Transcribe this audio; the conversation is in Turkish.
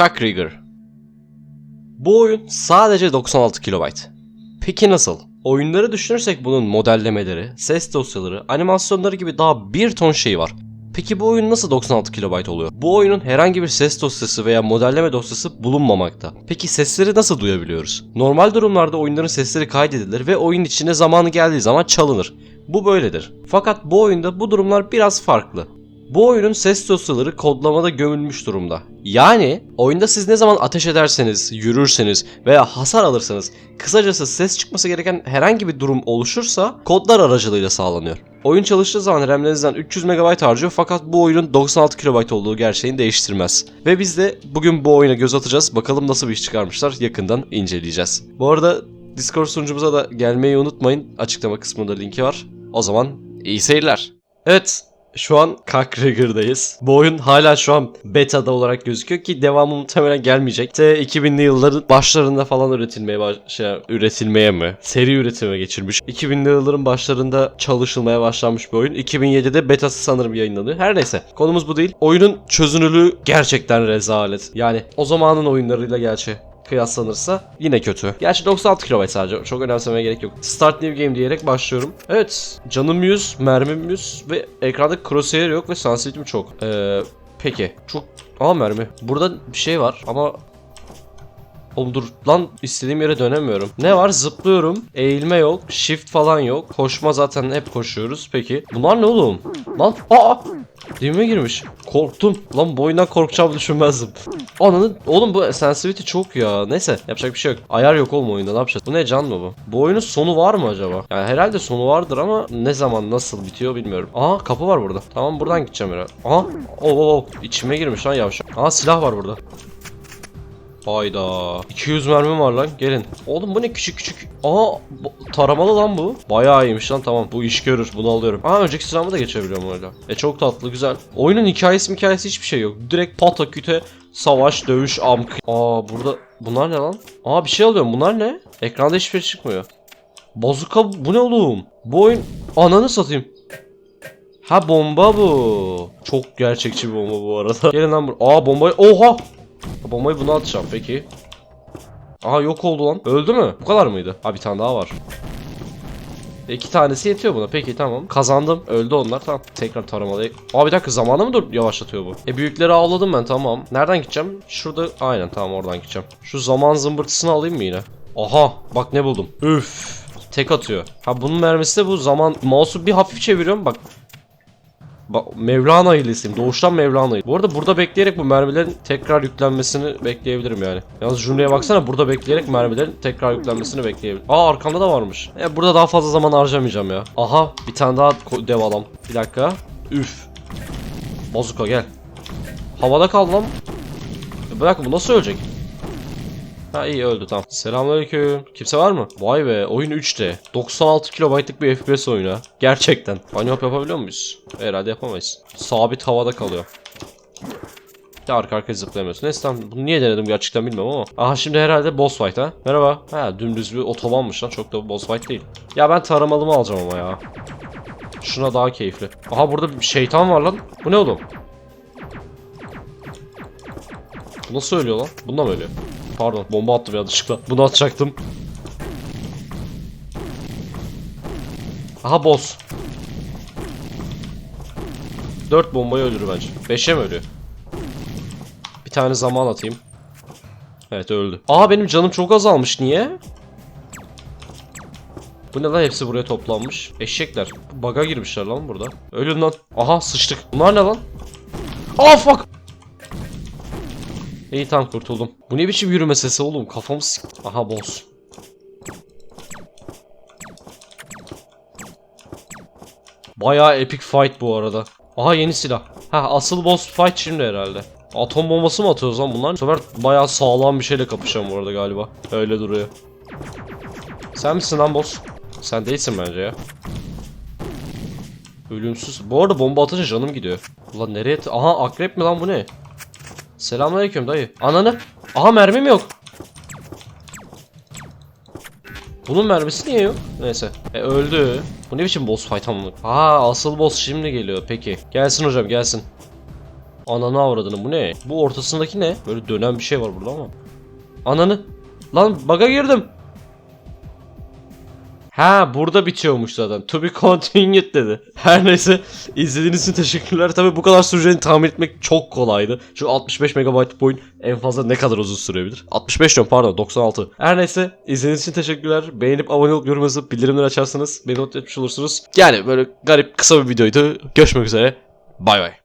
Cackrigger. Bu oyun sadece 96 KB. Peki nasıl? Oyunları düşünürsek bunun modellemeleri, ses dosyaları, animasyonları gibi daha bir ton şey var. Peki bu oyun nasıl 96 KB oluyor? Bu oyunun herhangi bir ses dosyası veya modelleme dosyası bulunmamakta. Peki sesleri nasıl duyabiliyoruz? Normal durumlarda oyunların sesleri kaydedilir ve oyun içine zamanı geldiği zaman çalınır. Bu böyledir. Fakat bu oyunda bu durumlar biraz farklı. Bu oyunun ses dosyaları kodlamada gömülmüş durumda. Yani oyunda siz ne zaman ateş ederseniz, yürürseniz veya hasar alırsanız kısacası ses çıkması gereken herhangi bir durum oluşursa kodlar aracılığıyla sağlanıyor. Oyun çalıştığı zaman RAM'lerinizden 300 MB harcıyor fakat bu oyunun 96 KB olduğu gerçeğini değiştirmez. Ve biz de bugün bu oyuna göz atacağız. Bakalım nasıl bir iş çıkarmışlar yakından inceleyeceğiz. Bu arada Discord sunucumuza da gelmeyi unutmayın. Açıklama kısmında linki var. O zaman iyi seyirler. Evet şu an Cackrigger'dayız. Bu oyun hala şu an beta'da olarak gözüküyor ki devamı muhtemelen gelmeyecek. Te 2000'li yılların başlarında falan üretilmeye baş şey, üretilmeye mi? Seri üretime geçirmiş. 2000'li yılların başlarında çalışılmaya başlanmış bir oyun. 2007'de betası sanırım yayınlanıyor. Her neyse. Konumuz bu değil. Oyunun çözünürlüğü gerçekten rezalet. Yani o zamanın oyunlarıyla gerçi kıyaslanırsa yine kötü. Gerçi 96 KB sadece. Çok önemsemeye gerek yok. Start new game diyerek başlıyorum. Evet. Canım 100, mermim 100 ve ekranda crosshair yok ve sensitivity'm çok. Ee, peki. Çok... Aa mermi. Burada bir şey var ama Oğlum lan istediğim yere dönemiyorum. Ne var? Zıplıyorum. Eğilme yok. Shift falan yok. Koşma zaten hep koşuyoruz. Peki. Bunlar ne oğlum? Lan aa! Dibime girmiş. Korktum. Lan bu oyundan korkacağımı düşünmezdim. Ananı oğlum bu sensitivity çok ya. Neyse yapacak bir şey yok. Ayar yok oğlum oyunda ne yapacağız? Bu ne can mı bu? Bu oyunun sonu var mı acaba? Yani herhalde sonu vardır ama ne zaman nasıl bitiyor bilmiyorum. Aha kapı var burada. Tamam buradan gideceğim herhalde. Aha. Oo oo. İçime girmiş lan yavşak. Aha silah var burada. Hayda. 200 mermim var lan. Gelin. Oğlum bu ne küçük küçük. Aa taramalı lan bu. Bayağı iyiymiş lan tamam. Bu iş görür. Bunu alıyorum. Aa önceki silahımı da geçebiliyorum öyle. E çok tatlı güzel. Oyunun hikayesi hikayesi hiçbir şey yok. Direkt pataküte savaş, dövüş, amk. Aa burada bunlar ne lan? Aa bir şey alıyorum. Bunlar ne? Ekranda hiçbir şey çıkmıyor. Bazuka bu ne oğlum? Bu oyun ananı satayım. Ha bomba bu. Çok gerçekçi bir bomba bu arada. Gelin lan buraya. Aa bombayı. Oha! Bombayı buna atacağım peki. Aha yok oldu lan. Öldü mü? Bu kadar mıydı? Ha bir tane daha var. İki tanesi yetiyor buna. Peki tamam. Kazandım. Öldü onlar. Tamam. Tekrar taramalı. Aa bir dakika zamanı mı dur yavaşlatıyor bu? E büyükleri avladım ben tamam. Nereden gideceğim? Şurada aynen tamam oradan gideceğim. Şu zaman zımbırtısını alayım mı yine? Aha bak ne buldum. Üf. Tek atıyor. Ha bunun mermisi de bu zaman mouse'u bir hafif çeviriyorum bak. Mevlana ilisiyim. Doğuştan Mevlana'yım. Bu arada burada bekleyerek bu mermilerin tekrar yüklenmesini bekleyebilirim yani. Yalnız Junior'e baksana burada bekleyerek mermilerin tekrar yüklenmesini bekleyebilirim. Aa arkamda da varmış. E, burada daha fazla zaman harcamayacağım ya. Aha bir tane daha dev adam. Bir dakika. Üf. Bazuka gel. Havada kaldı lan. E, bırak bu nasıl ölecek? Ha iyi öldü tamam. Selamünaleyküm. Kimse var mı? Vay be oyun 3D. 96 kilobaytlık bir FPS oyunu. Gerçekten. Bunny hop yapabiliyor muyuz? Herhalde yapamayız. Sabit havada kalıyor. Ya arka arkaya zıplayamıyorsun. Neyse tamam bunu niye denedim gerçekten bilmiyorum ama. Aha şimdi herhalde boss fight ha. Merhaba. Ha dümdüz bir otobanmış lan çok da boss fight değil. Ya ben taramalımı alacağım ama ya. Şuna daha keyifli. Aha burada bir şeytan var lan. Bu ne oğlum? Bu nasıl ölüyor lan? Bunda mı ölüyor? Pardon bomba attım yanlışlıkla. Bunu atacaktım. Aha boss. 4 bombayı öldürür bence. 5'e mi ölüyor? Bir tane zaman atayım. Evet öldü. Aa benim canım çok azalmış. Niye? Bu ne lan hepsi buraya toplanmış. Eşekler. Baga girmişler lan burada. Ölün lan. Aha sıçtık. Bunlar ne lan? Aa fuck. İyi tamam kurtuldum. Bu ne biçim yürüme sesi oğlum? Kafamı sik... Aha boss. Bayağı epic fight bu arada. Aha yeni silah. Ha asıl boss fight şimdi herhalde. Atom bombası mı atıyoruz lan bunlar? Bu sefer bayağı sağlam bir şeyle kapışacağım bu arada galiba. Öyle duruyor. Sen misin lan boss? Sen değilsin bence ya. Ölümsüz. Bu arada bomba atınca canım gidiyor. Ulan nereye... Aha akrep mi lan bu ne? Selamünaleyküm dayı. Ananı. Aha mermim yok. Bunun mermisi niye yok? Neyse. E öldü. Bu ne biçim boss fight amına? Aa asıl boss şimdi geliyor. Peki. Gelsin hocam gelsin. Ananı avradını bu ne? Bu ortasındaki ne? Böyle dönen bir şey var burada ama. Ananı. Lan baga girdim. Ha burada bitiyormuş zaten. To be continued dedi. Her neyse izlediğiniz için teşekkürler. Tabi bu kadar süreceğini tahmin etmek çok kolaydı. Çünkü 65 MB oyun en fazla ne kadar uzun sürebilir? 65 diyorum pardon 96. Her neyse izlediğiniz için teşekkürler. Beğenip abone olup yorum yazıp bildirimleri açarsanız beni mutlu etmiş olursunuz. Yani böyle garip kısa bir videoydu. Görüşmek üzere. Bay bay.